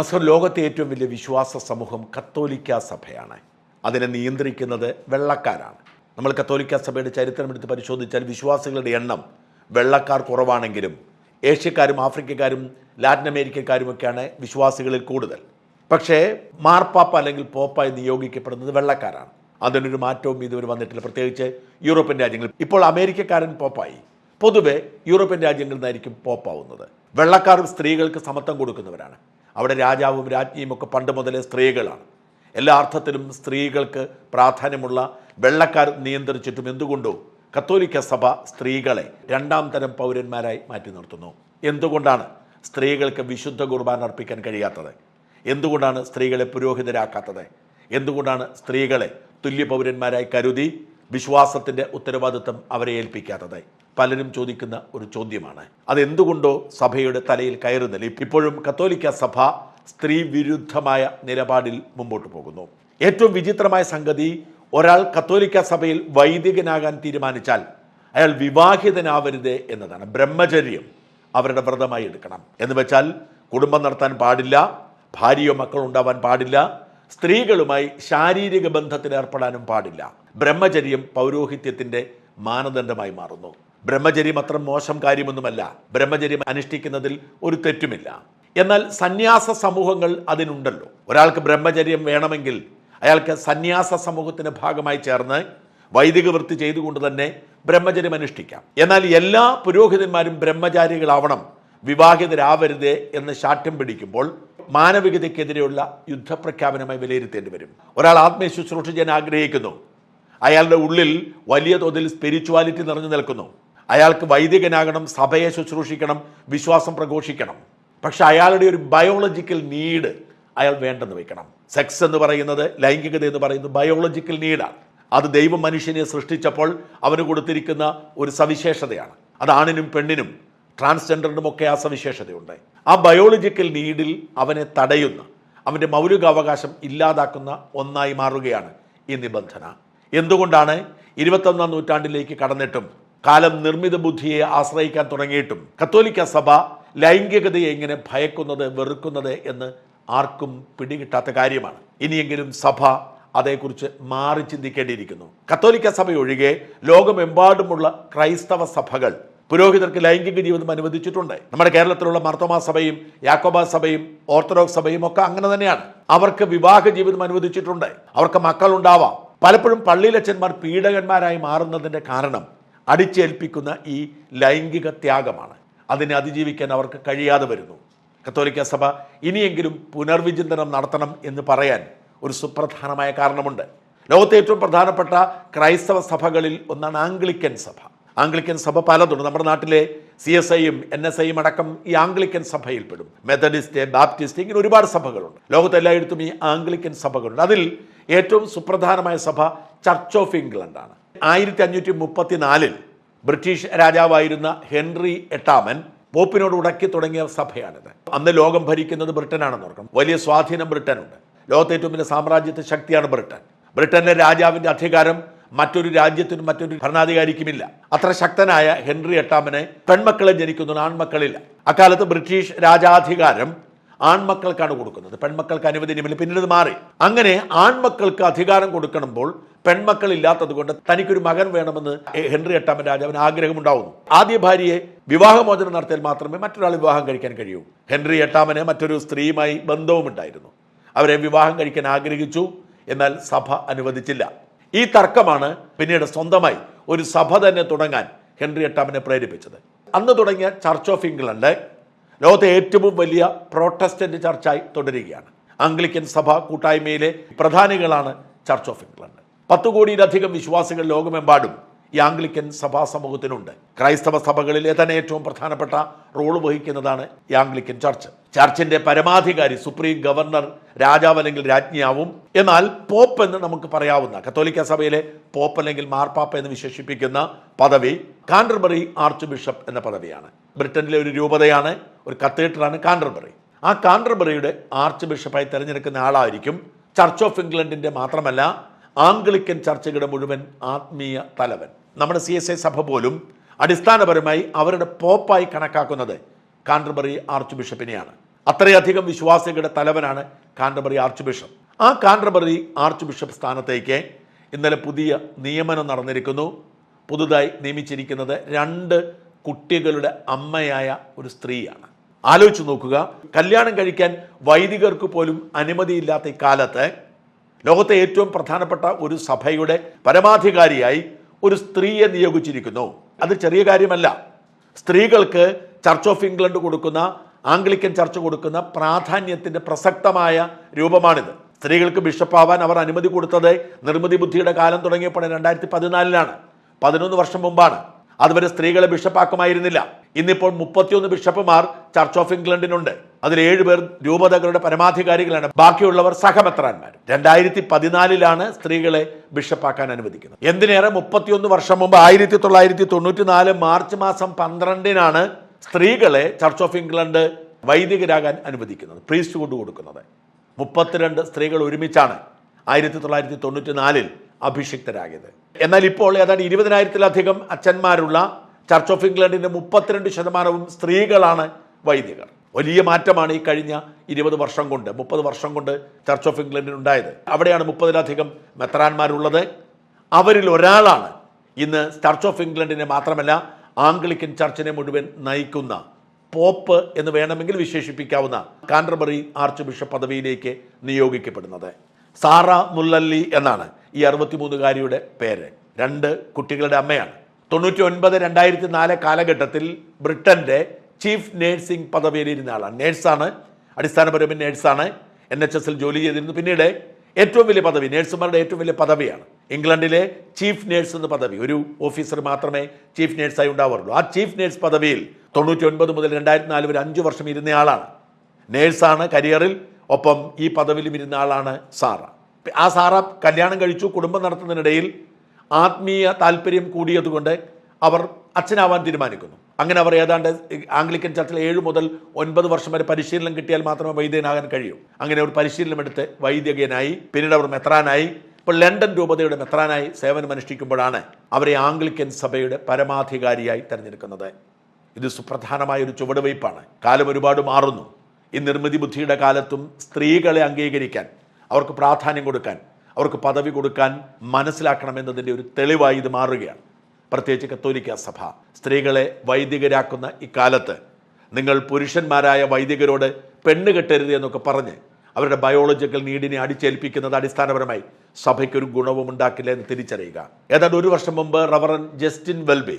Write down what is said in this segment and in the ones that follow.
നസർ ലോകത്തെ ഏറ്റവും വലിയ വിശ്വാസ സമൂഹം കത്തോലിക്ക സഭയാണ്. അതിനെ നിയന്ത്രിക്കുന്നത് വെള്ളക്കാരാണ്. നമ്മൾ കത്തോലിക്ക സഭയുടെ ചരിത്രമെടുത്ത് പരിശോധിച്ചാൽ വിശ്വാസികളുടെ എണ്ണം വെള്ളക്കാർ കുറവാണെങ്കിലും ഏഷ്യക്കാരും ആഫ്രിക്കക്കാരും ലാറ്റിൻ അമേരിക്കക്കാരുമൊക്കെയാണ് വിശ്വാസികളിൽ കൂടുതൽ. പക്ഷേ മാർപ്പാപ്പ അല്ലെങ്കിൽ പോപ്പായി നിയോഗിക്കപ്പെടുന്നത് വെള്ളക്കാരാണ്. അതിനൊരു മാറ്റവും ഇതുവരെ വന്നിട്ടില്ല. പ്രത്യേകിച്ച് യൂറോപ്യൻ രാജ്യങ്ങളിൽ. ഇപ്പോൾ അമേരിക്കക്കാരൻ പോപ്പായി. പൊതുവെ യൂറോപ്യൻ രാജ്യങ്ങളിൽ നിന്നായിരിക്കും പോപ്പാവുന്നത്. വെള്ളക്കാർ സ്ത്രീകൾക്ക് സമത്വം കൊടുക്കുന്നവരാണ്. അവിടെ രാജാവും രാജ്ഞിയും ഒക്കെ പണ്ട് മുതലേ സ്ത്രീകളാണ്. എല്ലാ അർത്ഥത്തിലും സ്ത്രീകൾക്ക് പ്രാധാന്യമുള്ള വെള്ളക്കാർ നിയന്ത്രിച്ചിട്ടും എന്തുകൊണ്ടോ കത്തോലിക്ക സഭ സ്ത്രീകളെ രണ്ടാം തരം പൗരന്മാരായി മാറ്റി നിർത്തുന്നു. എന്തുകൊണ്ടാണ് സ്ത്രീകൾക്ക് വിശുദ്ധ കുർബാന അർപ്പിക്കാൻ കഴിയാത്തത്? എന്തുകൊണ്ടാണ് സ്ത്രീകളെ പുരോഹിതരാക്കാത്തത്? എന്തുകൊണ്ടാണ് സ്ത്രീകളെ തുല്യ പൗരന്മാരായി കരുതി വിശ്വാസത്തിന്റെ ഉത്തരവാദിത്വം അവരെ ഏൽപ്പിക്കാത്തത്? പലരും ചോദിക്കുന്ന ഒരു ചോദ്യമാണ്. അതെന്തുകൊണ്ടോ സഭയുടെ തലയിൽ കയറുന്നില്ല. ഇപ്പോഴും കത്തോലിക്ക സഭ സ്ത്രീ വിരുദ്ധമായ നിലപാടിൽ മുമ്പോട്ട് പോകുന്നു. ഏറ്റവും വിചിത്രമായ സംഗതി ഒരാൾ കത്തോലിക്ക സഭയിൽ വൈദികനാകാൻ തീരുമാനിച്ചാൽ അയാൾ വിവാഹിതനാവരുത് എന്നതാണ്. ബ്രഹ്മചര്യം അവരുടെ വ്രതമായി എടുക്കണം. എന്ന് വെച്ചാൽ കുടുംബം നടത്താൻ പാടില്ല ഭാര്യയോ മക്കളോ ഉണ്ടാവാൻ പാടില്ല സ്ത്രീകളുമായി ശാരീരിക ബന്ധത്തിൽ ഏർപ്പെടാനും പാടില്ല. ബ്രഹ്മചര്യം പൗരോഹിത്യത്തിന്റെ മാനദണ്ഡമായി മാറുന്നു. ബ്രഹ്മചര്യം അത്ര മോശം കാര്യമൊന്നുമല്ല. ബ്രഹ്മചര്യം അനുഷ്ഠിക്കുന്നതിൽ ഒരു തെറ്റുമില്ല. എന്നാൽ സന്യാസ സമൂഹങ്ങൾ അതിനുണ്ടല്ലോ. ഒരാൾക്ക് ബ്രഹ്മചര്യം വേണമെങ്കിൽ അയാൾക്ക് സന്യാസ സമൂഹത്തിന്റെ ഭാഗമായി ചേർന്ന് വൈദിക വൃത്തി ചെയ്തുകൊണ്ട് തന്നെ ബ്രഹ്മചര്യം അനുഷ്ഠിക്കാം. എന്നാൽ എല്ലാ പുരോഹിതന്മാരും ബ്രഹ്മചാരികളാവണം വിവാഹിതരാവരുത് എന്ന് ശാഠ്യം പിടിക്കുമ്പോൾ മാനവികതയ്ക്കെതിരെയുള്ള യുദ്ധപ്രഖ്യാപനമായി വിലയിരുത്തേണ്ടി വരും. ഒരാൾ ആത്മീയ ശുശ്രൂഷ ചെയ്യാൻ ആഗ്രഹിക്കുന്നു. അയാളുടെ ഉള്ളിൽ വലിയ തോതിൽ സ്പിരിച്വാലിറ്റി നിറഞ്ഞു നിൽക്കുന്നു. അയാൾക്ക് വൈദികനാകണം സഭയെ ശുശ്രൂഷിക്കണം വിശ്വാസം പ്രഘോഷിക്കണം. പക്ഷെ അയാളുടെ ഒരു ബയോളജിക്കൽ നീഡ് അയാൾ വേണ്ടെന്ന് വെക്കണം സെക്സ് എന്ന് പറയുന്നത് ലൈംഗികത എന്ന് പറയുന്നത് ബയോളജിക്കൽ നീഡാണ് അത് ദൈവം മനുഷ്യനെ സൃഷ്ടിച്ചപ്പോൾ അവന് കൊടുത്തിരിക്കുന്ന ഒരു സവിശേഷതയാണ്. അത് ആണിനും പെണ്ണിനും ട്രാൻസ്ജെൻഡറിനും ഒക്കെ ആ സവിശേഷതയുണ്ട്. ആ ബയോളജിക്കൽ നീഡിൽ അവനെ തടയുന്ന അവന്റെ മൗലികാവകാശം ഇല്ലാതാക്കുന്ന ഒന്നായി മാറുകയാണ് ഈ നിബന്ധന. എന്തുകൊണ്ടാണ് ഇരുപത്തൊന്നാം നൂറ്റാണ്ടിലേക്ക് കടന്നിട്ടും കാലം നിർമ്മിത ബുദ്ധിയെ ആശ്രയിക്കാൻ തുടങ്ങിയിട്ടും കത്തോലിക്ക സഭ ലൈംഗികതയെ എങ്ങനെ ഭയക്കുന്നത് വെറുക്കുന്നത് എന്ന് ആർക്കും പിടികിട്ടാത്ത കാര്യമാണ്. ഇനിയെങ്കിലും സഭ അതേക്കുറിച്ച് മാറി ചിന്തിക്കേണ്ടിയിരിക്കുന്നു. കത്തോലിക്ക ഒഴികെ ലോകമെമ്പാടുമുള്ള ക്രൈസ്തവ സഭകൾ പുരോഹിതർക്ക് ലൈംഗിക ജീവിതം അനുവദിച്ചിട്ടുണ്ട്. നമ്മുടെ കേരളത്തിലുള്ള മർത്തോമാ സഭയും യാക്കോബാ സഭയും ഓർത്തഡോക്സ് സഭയും ഒക്കെ അങ്ങനെ തന്നെയാണ്. അവർക്ക് വിവാഹ ജീവിതം അനുവദിച്ചിട്ടുണ്ട്. അവർക്ക് മക്കളുണ്ടാവാം. പലപ്പോഴും പള്ളിയിലച്ചന്മാർ പീഡകന്മാരായി മാറുന്നതിന്റെ കാരണം അടിച്ചേൽപ്പിക്കുന്ന ഈ ലൈംഗിക ത്യാഗമാണ്. അതിനെ അതിജീവിക്കാൻ അവർക്ക് കഴിയാതെ വരുന്നു. കത്തോലിക്ക സഭ ഇനിയെങ്കിലും പുനർവിചിന്തനം നടത്തണം എന്ന് പറയാൻ ഒരു സുപ്രധാനമായ കാരണമുണ്ട്. ലോകത്തെ ഏറ്റവും പ്രധാനപ്പെട്ട ക്രൈസ്തവ സഭകളിൽ ഒന്നാണ് ആംഗ്ലിക്കൻ സഭ. ആംഗ്ലിക്കൻ സഭ പലതുണ്ട്. നമ്മുടെ നാട്ടിലെ സി എസ് ഐയും എൻ എസ് ഐയും അടക്കം ഈ ആംഗ്ലിക്കൻ സഭയിൽപ്പെടും മെത്തഡിസ്റ്റ് ബാപ്റ്റിസ്റ്റ് ഇങ്ങനെ ഒരുപാട് സഭകളുണ്ട്. ലോകത്തെല്ലായിടത്തും ഈ ആംഗ്ലിക്കൻ സഭകളുണ്ട്. അതിൽ ഏറ്റവും സുപ്രധാനമായ സഭ ചർച്ച് ഓഫ് ഇംഗ്ലണ്ടാണ്. ആയിരത്തി അഞ്ഞൂറ്റി മുപ്പത്തിനാലിൽ ബ്രിട്ടീഷ് രാജാവായിരുന്ന ഹെൻറി എട്ടാമൻ പോപ്പിനോട് ഉടക്കി തുടങ്ങിയ സഭയാണിത്. അന്ന് ലോകം ഭരിക്കുന്നത് ബ്രിട്ടനാണെന്ന് ഓർക്കണം. വലിയ സ്വാധീനം ബ്രിട്ടനുണ്ട്. ലോകത്തെ ഏറ്റവും വലിയ സാമ്രാജ്യത്തെ ശക്തിയാണ് ബ്രിട്ടൻ. ബ്രിട്ടനിലെ രാജാവിന്റെ അധികാരം മറ്റൊരു രാജ്യത്തിനും മറ്റൊരു ഭരണാധികാരിക്കുമില്ല. അത്ര ശക്തനായ ഹെൻറി എട്ടാമനെ പെൺമക്കളെ ജനിക്കുന്നു ആൺമക്കളില്ല. അക്കാലത്ത് ബ്രിട്ടീഷ് രാജാധികാരം ആൺമക്കൾക്കാണ് കൊടുക്കുന്നത്. പെൺമക്കൾക്ക് അനുവദനീയമില്ല പിന്നീട് മാറി. അങ്ങനെ ആൺമക്കൾക്ക് അധികാരം കൊടുക്കണമ്പോൾ പെൺമക്കൾ ഇല്ലാത്തത് കൊണ്ട് തനിക്കൊരു മകൻ വേണമെന്ന് ഹെൻറി എട്ടാമൻ രാജാവിന് ആഗ്രഹമുണ്ടാവുന്നു. ആദ്യ ഭാര്യയെ വിവാഹമോചനം നടത്തിയാൽ മാത്രമേ മറ്റൊരാൾ വിവാഹം കഴിക്കാൻ കഴിയൂ. ഹെൻറി എട്ടാമന് മറ്റൊരു സ്ത്രീയുമായി ബന്ധവുമുണ്ടായിരുന്നു. അവരെ വിവാഹം കഴിക്കാൻ ആഗ്രഹിച്ചു എന്നാൽ സഭ അനുവദിച്ചില്ല. ഈ തർക്കമാണ് പിന്നീട് സ്വന്തമായി ഒരു സഭ തന്നെ തുടങ്ങാൻ ഹെൻറി എട്ടാമനെ പ്രേരിപ്പിച്ചത്. അന്ന് തുടങ്ങിയ ചർച്ച് ഓഫ് ഇംഗ്ലണ്ട് ലോകത്തെ ഏറ്റവും വലിയ പ്രോട്ടസ്റ്റന്റ് ചർച്ചായി തുടരുകയാണ്. ആംഗ്ലിക്കൻ സഭ കൂട്ടായ്മയിലെ പ്രധാനികളാണ് ചർച്ച് ഓഫ് ഇംഗ്ലണ്ട്. പത്ത് കോടിയിലധികം വിശ്വാസികൾ ലോകമെമ്പാടും ഈ ആംഗ്ലിക്കൻ സഭാ സമൂഹത്തിനുണ്ട് ക്രൈസ്തവ സഭകളിലെ തന്നെ ഏറ്റവും പ്രധാനപ്പെട്ട റോൾ വഹിക്കുന്നതാണ് ഈ ആംഗ്ലിക്കൻ ചർച്ച്. ചർച്ചിന്റെ പരമാധികാരി സുപ്രീം ഗവർണർ രാജാവ് അല്ലെങ്കിൽ രാജ്ഞിയാവും. എന്നാൽ പോപ്പ് എന്ന് നമുക്ക് പറയാവുന്ന കത്തോലിക്ക സഭയിലെ പോപ്പ് അല്ലെങ്കിൽ മാർപ്പാപ്പ എന്ന് വിശേഷിപ്പിക്കുന്ന പദവി കാൻഡർബറി ആർച്ച് ബിഷപ്പ് എന്ന പദവിയാണ്. ബ്രിട്ടനിലെ ഒരു രൂപതയാണ് ഒരു കത്തീഡ്രലാണ് കാൻഡർബറി ആ കാൻഡർബറിയുടെ ആർച്ച് ബിഷപ്പായി തിരഞ്ഞെടുക്കുന്ന ആളായിരിക്കും ചർച്ച് ഓഫ് ഇംഗ്ലണ്ടിന്റെ മാത്രമല്ല ആംഗ്ലിക്കൻ ചർച്ചകളുടെ മുഴുവൻ ആത്മീയ തലവൻ. നമ്മുടെ സി എസ് സഭ പോലും അടിസ്ഥാനപരമായി അവരുടെ പോപ്പായി കണക്കാക്കുന്നത് കാൻഡർബറി ആർച്ച് ബിഷപ്പിനെയാണ് അത്രയധികം വിശ്വാസികളുടെ തലവനാണ് കാൻഡർബറി ആർച്ച് ബിഷപ്പ് ആ കാൻഡർബറി ആർച്ച് ബിഷപ്പ് സ്ഥാനത്തേക്ക് ഇന്നലെ പുതിയ നിയമനം നടന്നിരിക്കുന്നു. പുതുതായി നിയമിച്ചിരിക്കുന്നത് രണ്ട് കുട്ടികളുടെ അമ്മയായ ഒരു സ്ത്രീയാണ്. ആലോചിച്ച് നോക്കുക കല്യാണം കഴിക്കാൻ വൈദികർക്ക് പോലും അനുമതിയില്ലാത്ത ഇക്കാലത്ത് ലോകത്തെ ഏറ്റവും പ്രധാനപ്പെട്ട ഒരു സഭയുടെ പരമാധികാരിയായി ഒരു സ്ത്രീയെ നിയോഗിച്ചിരിക്കുന്നു. അത് ചെറിയ കാര്യമല്ല. സ്ത്രീകൾക്ക് ചർച്ച് ഓഫ് ഇംഗ്ലണ്ട് കൊടുക്കുന്ന ആംഗ്ലിക്കൻ ചർച്ച് കൊടുക്കുന്ന പ്രാധാന്യത്തിന്റെ പ്രസക്തമായ രൂപമാണിത്. സ്ത്രീകൾക്ക് ബിഷപ്പാവാൻ അവർ അനുമതി കൊടുത്തത് നിർമ്മിതി ബുദ്ധിയുടെ കാലം തുടങ്ങിയപ്പോൾ രണ്ടായിരത്തി പതിനാലിലാണ്. പതിനൊന്ന് വർഷം മുമ്പാണ്. അതുവരെ സ്ത്രീകളെ ബിഷപ്പാക്കുമായിരുന്നില്ല ഇന്നിപ്പോൾ മുപ്പത്തിയൊന്ന് ബിഷപ്പുമാർ ചർച്ച് ഓഫ് ഇംഗ്ലണ്ടിനുണ്ട് അതിൽ ഏഴുപേർ രൂപതകളുടെ പരമാധികാരികളാണ്. ബാക്കിയുള്ളവർ സഹമെത്രാന്മാർ രണ്ടായിരത്തി പതിനാലിലാണ് സ്ത്രീകളെ ബിഷപ്പാക്കാൻ അനുവദിക്കുന്നത്. എന്തിനേറെ മുപ്പത്തിയൊന്ന് വർഷം മുമ്പ് ആയിരത്തി തൊള്ളായിരത്തി തൊണ്ണൂറ്റി നാല് മാർച്ച് മാസം പന്ത്രണ്ടിനാണ് സ്ത്രീകളെ ചർച്ച് ഓഫ് ഇംഗ്ലണ്ട് വൈദികരാകാൻ അനുവദിക്കുന്നത്. പ്രീസ്റ്റ് കൊണ്ട് കൊടുക്കുന്നത്. മുപ്പത്തിരണ്ട് സ്ത്രീകൾ ഒരുമിച്ചാണ് ആയിരത്തി തൊള്ളായിരത്തി തൊണ്ണൂറ്റി നാലിൽ അഭിഷിക്തരാകിയത് എന്നാൽ ഇപ്പോൾ ഏതാണ്ട് ഇരുപതിനായിരത്തിലധികം അച്ഛന്മാരുള്ള ചർച്ച് ഓഫ് ഇംഗ്ലണ്ടിന്റെ മുപ്പത്തിരണ്ട് ശതമാനവും സ്ത്രീകളാണ് വൈദികർ. വലിയ മാറ്റമാണ് ഈ കഴിഞ്ഞ ഇരുപത് വർഷം കൊണ്ട് മുപ്പത് വർഷം കൊണ്ട് ചർച്ച് ഓഫ് ഇംഗ്ലണ്ടിൽ ഉണ്ടായത്. അവിടെയാണ് മുപ്പതിലധികം മെത്രാന്മാരുള്ളത്. അവരിൽ ഒരാളാണ് ഇന്ന് ചർച്ച് ഓഫ് ഇംഗ്ലണ്ടിനെ മാത്രമല്ല ആംഗ്ലിക്കൻ ചർച്ചിനെ മുഴുവൻ നയിക്കുന്ന പോപ്പ് എന്ന് വേണമെങ്കിൽ വിശേഷിപ്പിക്കാവുന്ന കാൻഡർബറി ആർച്ച് ബിഷപ്പ് പദവിയിലേക്ക് നിയോഗിക്കപ്പെടുന്നത്. സാറ മുല്ലല്ലി എന്നാണ് ഈ അറുപത്തിമൂന്നുകാരിയുടെ പേര്. രണ്ട് കുട്ടികളുടെ അമ്മയാണ്. തൊണ്ണൂറ്റി ഒൻപത് രണ്ടായിരത്തി നാല് കാലഘട്ടത്തിൽ ബ്രിട്ടന്റെ ചീഫ് നേഴ്സിംഗ് പദവിയിലിരുന്ന ആളാണ്. നേഴ്സാണ് അടിസ്ഥാനപരമായി നേഴ്സാണ് എൻ എച്ച് എസിൽ ജോലി ചെയ്തിരുന്നു. പിന്നീട് ഏറ്റവും വലിയ പദവി നേഴ്സുമാരുടെ ഏറ്റവും വലിയ പദവിയാണ്. ഇംഗ്ലണ്ടിലെ ചീഫ് നേഴ്സ് എന്ന പദവി ഒരു ഓഫീസർ മാത്രമേ ചീഫ് നേഴ്സായി ഉണ്ടാവാറുള്ളൂ. ആ ചീഫ് നേഴ്സ് പദവിയിൽ തൊണ്ണൂറ്റി ഒൻപത് മുതൽ രണ്ടായിരത്തി നാല് വരെ അഞ്ച് വർഷം ഇരുന്ന ആളാണ്. നേഴ്സാണ് കരിയറിൽ ഒപ്പം ഈ പദവിയിലും ഇരുന്ന ആളാണ് സാറ. ആ സാറ കല്യാണം കഴിച്ചു കുടുംബം നടത്തുന്നതിനിടയിൽ ആത്മീയ താല്പര്യം കൂടിയതുകൊണ്ട് അവർ അച്ഛനാവാൻ തീരുമാനിക്കുന്നു. അങ്ങനെ അവർ ഏതാണ്ട് ആംഗ്ലിക്കൻ ചർച്ചിൽ ഏഴ് മുതൽ ഒൻപത് വർഷം വരെ പരിശീലനം കിട്ടിയാൽ മാത്രമേ വൈദ്യനാകാൻ കഴിയൂ. അങ്ങനെ അവർ പരിശീലനം എടുത്ത് വൈദികനായി പിന്നീട് അവർ മെത്രാനായി. ഇപ്പോൾ ലണ്ടൻ രൂപതയുടെ മെത്രാനായി സേവനമനുഷ്ഠിക്കുമ്പോഴാണ് അവരെ ആംഗ്ലിക്കൻ സഭയുടെ പരമാധികാരിയായി തെരഞ്ഞെടുക്കുന്നത്. ഇത് സുപ്രധാനമായ ഒരു ചുവടുവയ്പ്പാണ്. കാലം ഒരുപാട് മാറുന്നു. ഈ നിർമ്മിതി ബുദ്ധിയുടെ കാലത്തും സ്ത്രീകളെ അംഗീകരിക്കാൻ അവർക്ക് പ്രാധാന്യം കൊടുക്കാൻ അവർക്ക് പദവി കൊടുക്കാൻ മനസ്സിലാക്കണമെന്നതിന്റെ ഒരു തെളിവായി ഇത് മാറുകയാണ്. പ്രത്യേകിച്ച് കത്തോലിക്ക സഭ. സ്ത്രീകളെ വൈദികരാക്കുന്ന ഇക്കാലത്ത് നിങ്ങൾ പുരുഷന്മാരായ വൈദികരോട് പെണ്ണ് കെട്ടരുത് എന്നൊക്കെ പറഞ്ഞ് അവരുടെ ബയോളജിക്കൽ നീഡിനെ അടിച്ചേൽപ്പിക്കുന്നത് അടിസ്ഥാനപരമായി സഭയ്ക്കൊരു ഗുണവും ഉണ്ടാക്കില്ല എന്ന് തിരിച്ചറിയുക. ഏതാണ്ട് ഒരു വർഷം മുമ്പ് reverend Justin Welby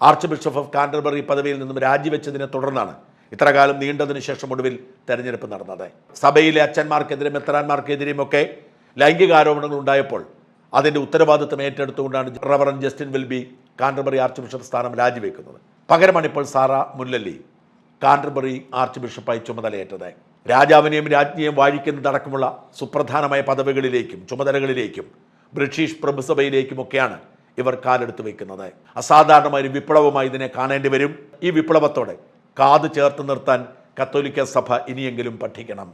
archbishop of Canterbury പദവിയിൽ നിന്നും രാജിവെച്ചതിനെ തുടർന്നാണ് ഇത്രകാലം നീണ്ടതിനു ശേഷം ഒടുവിൽ തെരഞ്ഞെടുപ്പ് നടന്നത്. സഭയിലെ അച്ഛന്മാർക്കെതിരെ മെത്രാന്മാർക്കെതിരെയും ഒക്കെ ലൈംഗിക ആരോപണങ്ങൾ ഉണ്ടായപ്പോൾ അതിന്റെ ഉത്തരവാദിത്വം ഏറ്റെടുത്തുകൊണ്ടാണ് reverend Justin Welby Canterbury archbishop സ്ഥാനം രാജിവെക്കുന്നത്. പകരമാണ് ഇപ്പോൾ സാറ മുല്ലല്ലി കാൻഡർബറി ആർച്ച് ബിഷപ്പായി ചുമതലയേറ്റത്. രാജാവിനെയും രാജ്ഞിയെയും വാഴിക്കുന്നതടക്കമുള്ള സുപ്രധാനമായ പദവികളിലേക്കും ചുമതലകളിലേക്കും ബ്രിട്ടീഷ് പ്രഭുസഭയിലേക്കുമൊക്കെയാണ് ഇവർ കാലെടുത്ത് വയ്ക്കുന്നത് അസാധാരണമായ ഒരു വിപ്ലവമായി ഇതിനെ കാണേണ്ടി വരും. ഈ വിപ്ലവത്തോടെ കാത് ചേർത്ത് നിർത്താൻ കത്തോലിക്ക സഭ ഇനിയെങ്കിലും പഠിക്കണം.